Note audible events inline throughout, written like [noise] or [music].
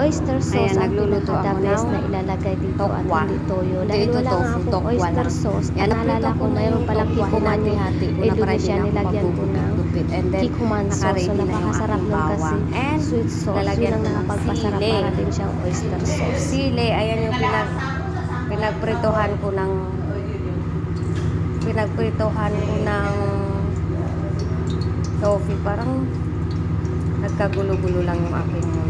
oyster sauce Ayan, ang ng na ilalagay dito at hindi toyo. Dahil ito wala nga akong oyster sauce. Yan, Naalala ko na para Indonesia, hindi na ako nilagyan ko ng kikuman sauce. So, napakasarap nun kasi sweet sauce. Yun ang nakapagpasarap para din siyang oyster sauce. Sili, ayan yung pinag pinagpritohan ko ng pinagpritohan ko ng coffee. Parang nagkagulo-gulo lang yung aking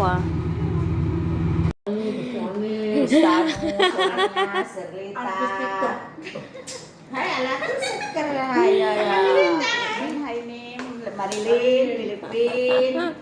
dalawa. Hai, anak ya. Hai, Marilyn, Filipin.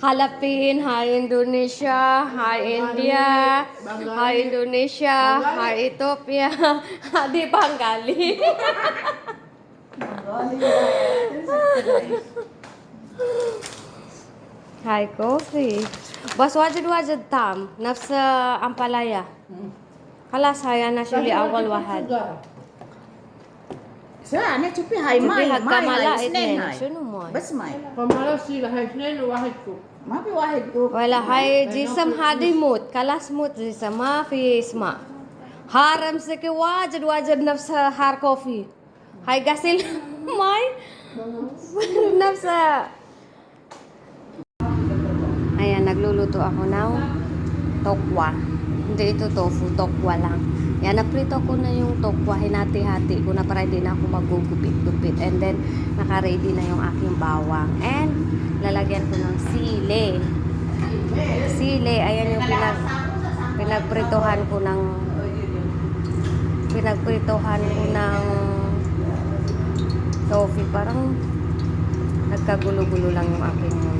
Halapin, hai Indonesia, hai India, hai Indonesia, hai Ethiopia, [laughs] di Banggali. [laughs] Hi coffee. بس واجد واجد طعم نفس أمبالايا خلاص هاي أنا شو لي أول واحد Sana cupi hai شوفي mai, هكا mai ملا hai اثنين Senin hai. شنو ماي بس mai. فما سيلة هاي اثنين وواحد كوب ما في واحد كوب. ولا هاي جسم هادي موت خلاص موت جسم ما في اسمع هار امسكي واجد واجد نفس هار كوفي هاي غسيل ماي نفس Nagluluto ako ng tokwa. Hindi ito tofu, tokwa lang. Yan, naprito ko na yung tokwa, hinati-hati ko na para hindi na ako magugupit-gupit. And then, naka-ready na yung aking bawang. And, lalagyan ko ng sili. Sili, ayan yung pinag, pinagpritohan ko ng pinagpritohan ko ng coffee. Parang nagkagulo-gulo lang yung aking